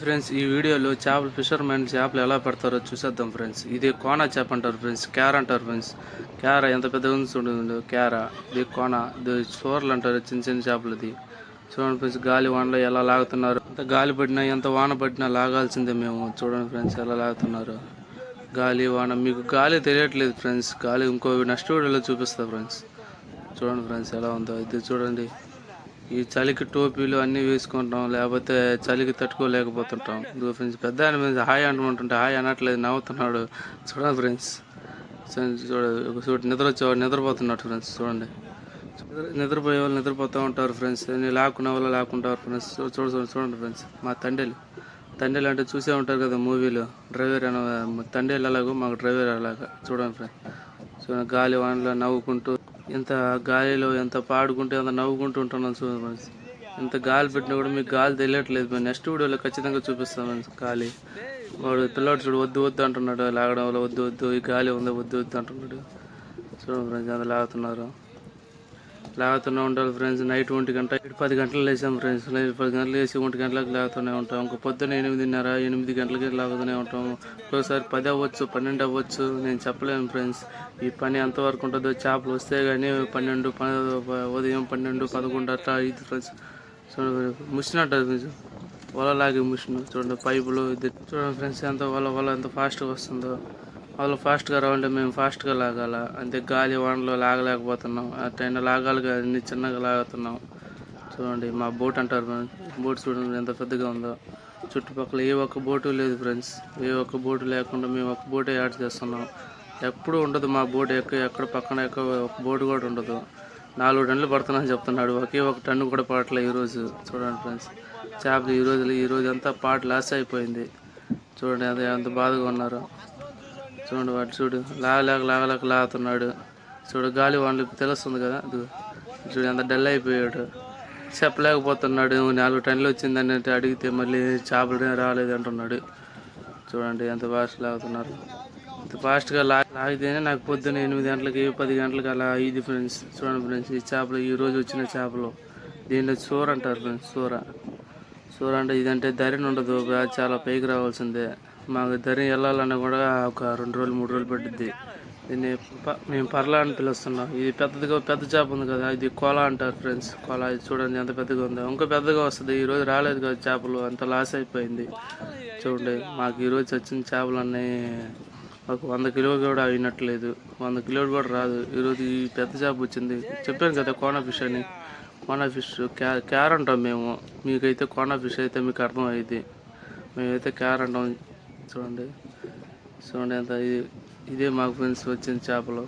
Friends ఈ వీడియోలో చేపలు ఫిషర్మెన్ చేపలు ఎలా పడతారో చూసేద్దాం ఫ్రెండ్స్. ఇది కోన చేప అంటారు ఫ్రెండ్స్ క్యార అంటారు ఫ్రెండ్స్. క్యార ఎంత పెద్దగా ఉంది చూడండి క్యార. ఇది కోన ఇది చోర్లు అంటారు చిన్న చిన్న చేపలు ఇది. చూడండి ఫ్రెండ్స్ గాలి వానలో ఎలా లాగుతున్నారు. ఎంత గాలి పడినా ఎంత వాన పడినా లాగాల్సిందే మేము. చూడండి ఫ్రెండ్స్ ఎలా లాగుతున్నారు. గాలి వాన. మీకు గాలి తెలియట్లేదు ఫ్రెండ్స్. గాలి ఇంకో నెక్స్ట్ వీడియోలో చూపిస్తా ఫ్రెండ్స్. చూడండి ఫ్రెండ్స్ ఎలా ఉందో. ఇది చూడండి. ఈ చలికి టోపీలు అన్నీ వేసుకుంటాం లేకపోతే చలికి తట్టుకోలేకపోతుంటాం. ఇదిగో ఫ్రెండ్స్ పెద్ద ఆయన మీద హాయ్ అంటుకుంటుంటే హాయ్ అనట్లేదు నవ్వుతున్నాడు. చూడండి ఫ్రెండ్స్ చూడ ఒక చోటు నిద్ర వచ్చేవాడు నిద్రపోతున్నాడు ఫ్రెండ్స్ చూడండి. నిద్ర- నిద్రపోయే వాళ్ళు నిద్రపోతూ ఉంటారు ఫ్రెండ్స్. నేను లాక్కునే వాళ్ళు లాక్కుంటారు ఫ్రెండ్స్. చూడ చూడండి ఫ్రెండ్స్ మా తండ్రిలు. తండ్రిలు అంటే చూసే ఉంటారు కదా మూవీలో డ్రైవర్ అనే తండ్రిలు అలాగో మాకు డ్రైవర్ అలాగా చూడండి ఫ్రెండ్స్. చూడండి గాలి వానలో నవ్వుకుంటూ ఎంత గాలిలో ఎంత పాడుకుంటూ ఎంత నవ్వుకుంటూ ఉంటున్నాను చూడండి ఫ్రెండ్స్. ఎంత గాలి పెట్టినా కూడా మీకు గాలి తెలియట్లేదు మేము నెక్స్ట్ వీడియోలో ఖచ్చితంగా చూపిస్తాం ఫ్రెండ్స్ గాలి. వాడు పిల్లాడు చూడు వద్దు వద్దు అంటున్నాడు. లాగడం వల్ల వద్దు వద్దు ఈ గాలి ఉందో వద్దు వద్దు అంటున్నాడు. చూడండి ఫ్రెండ్స్ అంత లాగుతున్నారు. లాగుతూనే ఉండాలి ఫ్రెండ్స్ నైట్ ఒంటి గంట పది గంటలు లేసాం ఫ్రెండ్స్ నైట్ పది గంటలు వేసి ఒంటి గంటలకు లాగుతూనే ఉంటాం. ఇంకా పొద్దున్న ఎనిమిదిన్నర ఎనిమిది గంటలకి లాగుతూనే ఉంటాం. ఒకసారి పది అవ్వచ్చు పన్నెండు అవ్వచ్చు నేను చెప్పలేను ఫ్రెండ్స్ ఈ పని ఎంతవరకు ఉంటుందో చేపలు వస్తే కానీ పన్నెండు ఉదయం పన్నెండు పదకొండు అట్లా ఇది ఫ్రెండ్స్ చూడండి ముసిన అంటారు ఫ్రెండ్స్ వల లాగే ముసిన చూడండి పైపులు చూడండి ఫ్రెండ్స్ ఎంత వల వల ఎంత ఫాస్ట్గా వస్తుందో. వాళ్ళు ఫాస్ట్గా రావాలంటే మేము ఫాస్ట్గా లాగాల. అంతే గాలి వానలో లాగలేకపోతున్నాం. అట్టైనా లాగాలి కానీ చిన్నగా లాగుతున్నాం. చూడండి మా బోట్ అంటారు బోట్ చూడండి ఎంత పెద్దగా ఉందో. చుట్టుపక్కల ఏ ఒక్క బోటు లేదు ఫ్రెండ్స్. ఏ ఒక్క బోటు లేకుండా మేము ఒక బోటే యాడ్ చేస్తున్నాం. ఎప్పుడు ఉండదు మా బోట్ ఎక్క ఎక్కడ పక్కన ఎక్కువ ఒక బోటు కూడా ఉండదు. నాలుగు టన్నులు పడుతున్నాను చెప్తున్నాడు. ఒకే ఒక టన్ను కూడా పడట్లేదు ఈరోజు. చూడండి ఫ్రెండ్స్. చేపలు ఈ రోజు ఈ రోజు అంతా పాట లాస్ అయిపోయింది. చూడండి అది ఎంత బాధగా ఉన్నారు. చూడండి వాడు చూడు. లాగలేక లాగలేక లాగుతున్నాడు. చూడు గాలి వాళ్ళు తెలుస్తుంది కదా? చూడు ఎంత డల్ అయిపోయాడు. చెప్పలేకపోతున్నాడు. నాలుగు టన్నులు వచ్చిందని అంటే అడిగితే మళ్ళీ చేపలు రాలేదు అంటున్నాడు. చూడండి ఎంత ఫాస్ట్ లాగుతున్నారు. ఇంత ఫాస్ట్గా లా లాగితేనే నాకు పొద్దున్న ఎనిమిది గంటలకి పది గంటలకి అలా ఇది ఫ్రెండ్స్ చూడండి ఫ్రెండ్స్ ఈ చేపలు ఈ రోజు వచ్చిన చేపలు. దీంట్లో సూర అంటారు ఫ్రెండ్స్ సూర. సూర అంటే ఇదంటే ధరిని ఉండదు. చాలా పైకి రావాల్సిందే. మాకు ధరి వెళ్ళాలన్నా కూడా ఒక రెండు రోజులు మూడు రోజులు పట్టుద్ది. దీన్ని మేము పర్లా అని పిలుస్తున్నాం. ఇది పెద్దదిగా పెద్ద చేప ఉంది కదా ఇది కోలా అంటారు ఫ్రెండ్స్. కోలా ఇది చూడండి ఎంత పెద్దగా ఉందో. ఇంకా పెద్దగా వస్తుంది. ఈరోజు రాలేదు కదా చేపలు అంత లాస్ అయిపోయింది. చూడండి మాకు ఈరోజు వచ్చిన చేపలన్నీ ఒక వంద కిలోలు కూడా అయినట్లేదు. వంద కిలోలు కూడా రాదు. ఈరోజు ఈ పెద్ద చేప వచ్చింది. చెప్పాను కదా కోన ఫిష్ అని. కోన ఫిష్ క్యా క్యార్ అంటాం మేము. మీకైతే కోన ఫిష్ అయితే మీకు అర్థం అయింది మేమైతే క్యార్ అంటాం చూడండి. చూడండి ఎంత ఇది ఇదే మాకు ఫ్రెండ్స్ వచ్చిన చేపలు.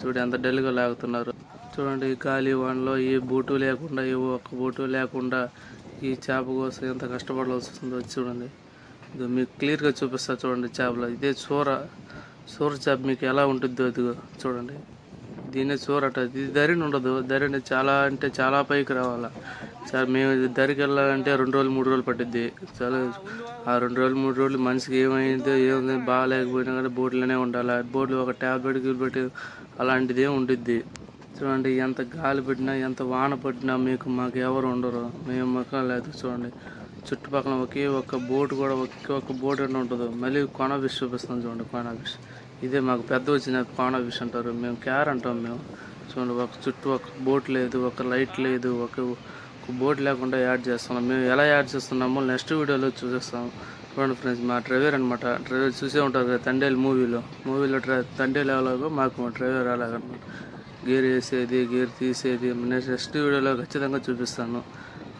చూడండి ఎంత డల్గా లాగుతున్నారు. చూడండి ఈ గాలి వానలో ఏ బూటు లేకుండా ఏ ఒక్క బూటు లేకుండా ఈ చేప కోసం ఎంత కష్టపడాల్సి వస్తుందో చూడండి. ఇది మీకు క్లియర్గా చూపిస్తా చూడండి చేపలు. ఇదే సూర చూర చేప మీకు ఎలా ఉంటుందో ఇదిగో చూడండి. దీన్నే చూరట ఇది ధరిని ఉండదు. ధరిని చాలా అంటే చాలా పైకి రావాలా. సార్ మేము దగ్గరికి వెళ్ళాలంటే రెండు రోజులు మూడు రోజులు పట్టిద్ది. చాలా ఆ రెండు రోజులు మూడు రోజులు మనిషికి ఏమైందో ఏముంది బాగాలేకపోయినా కానీ బోట్లోనే ఉండాలి. బోట్లు ఒక ట్యాబ్లెట్ గిల్బెట్ అలాంటిదే ఏమి ఉండిద్ది. చూడండి ఎంత గాలి పెట్టినా ఎంత వాన పట్టినా మీకు మాకు ఎవరు ఉండరు. మేము మొక్క లేదు చూడండి. చుట్టుపక్కల ఒకే ఒక్క బోట్ కూడా ఒకే ఒక్క బోట్ అంటే ఉంటుంది. మళ్ళీ కోన ఫిష్ చూపిస్తాం చూడండి కోన ఫిష్ ఇదే మాకు పెద్ద వచ్చిన కోన ఫిష్ అంటారు. మేము క్యార్ అంటాం మేము. చూడండి ఒక చుట్టూ ఒక బోట్ లేదు ఒక లైట్ లేదు ఒక బోట్ లేకుండా యాడ్ చేస్తున్నాం. మేము ఎలా యాడ్ చేస్తున్నామో నెక్స్ట్ వీడియోలో చూపిస్తాం చూడండి ఫ్రెండ్స్ మా డ్రైవర్ అనమాట డ్రైవర్ చూసే ఉంటారు కదా తండేలు మూవీలో. మూవీలో డ్రై తండేలు ఎలాగో మాకు మా డ్రైవర్ అలాగనమాట గేర్ వేసేది గేర్ తీసేది నెక్స్ట్ వీడియోలో ఖచ్చితంగా చూపిస్తాను.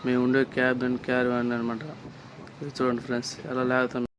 మేము ఉండే క్యాబ్ అండ్ క్యారీ అనమాట చూడండి ఫ్రెండ్స్ ఎలా లాగుతున్నాం.